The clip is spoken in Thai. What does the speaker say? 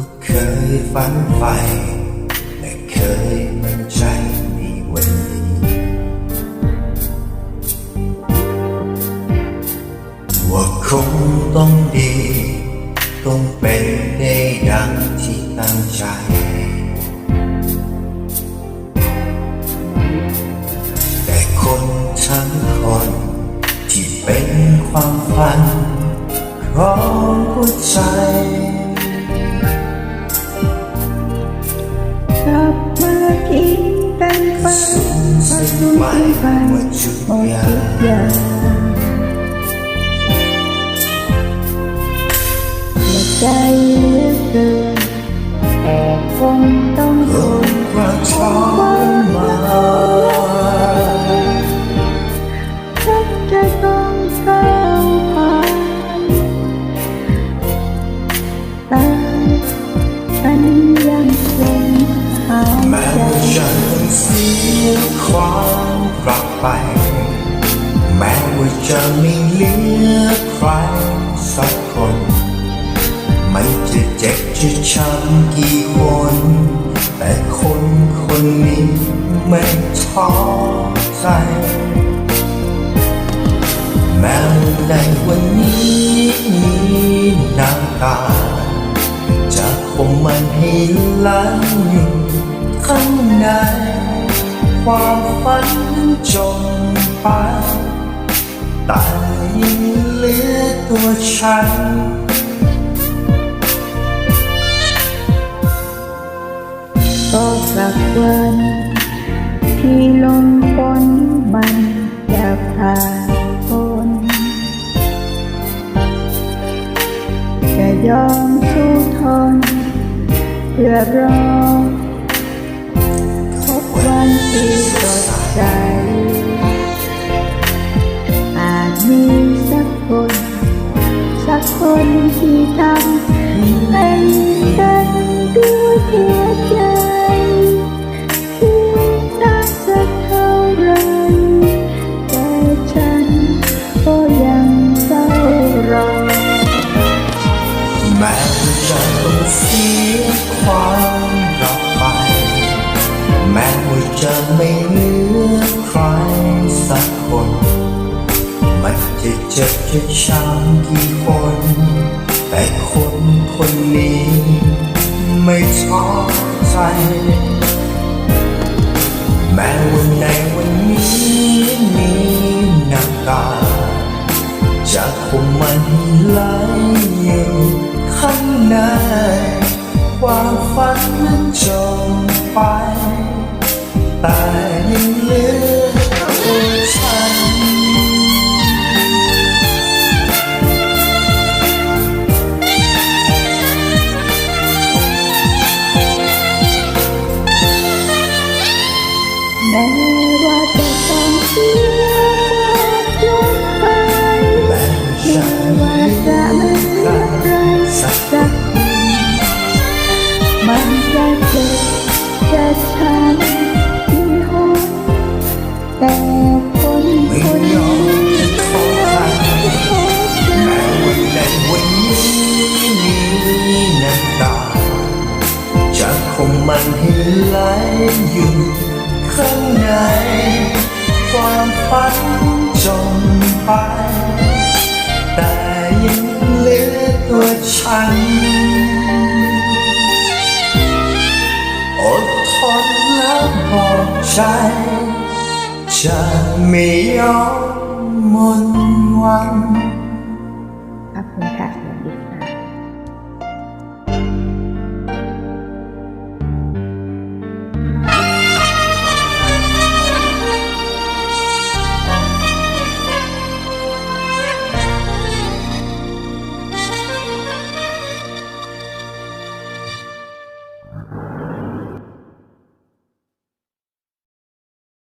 ็เคยฝันใฝ่แต่เคยมั่นใจในวันนี้ว่าคงต้องดี ต้องเป็นได้ดังที่ตั้งใจ แต่คนทั้งคนที่เป็นความฝันของหัวใจ อสิ้นสู จะไม่เหลือใครสักคน ไม่จะเจ็บจะช้ำกี่คน แต่คนคนนี้ไม่ท้อใจแม้ในวันนี้มีน้ำตา จะคงมันให้ไหลอยู่ข้างใน ความฝันจมไป แต่ยังเหลือตัวฉันก็สักวันที่ลมฝนมันจะผ่านพ้นจะยอมสู้ทนเพื่อรอ จะไม่เหลือใครสักคน มันจะเจ็บจะช้ำกี่คน แต่คนคนนี้ ไม่ท้อใจ แม้ว่าในวันนี้มีน้ำตาจะคงมันไหลอยู่ข้างในความฝันนั้นจมไป แต่ยังเลือตัวฉันแม้ว่าจะต้องเสียจนไปแม้ฉันว่าจะไม่เลือใครสักคนมันจะเจ็บจะช้ำที่หัว แต่คนไม่คนยอนี้มจะท้อใจแม้วันในวันนี้มีน้ำตาจะคงมันให้ไหลอยู่ข้างใน ความฝันจมไป แต่ยังเหลือตัวฉันอดทนแล้วบอกใจ จะไม่ยอมมนวันขอบคุณค่ะ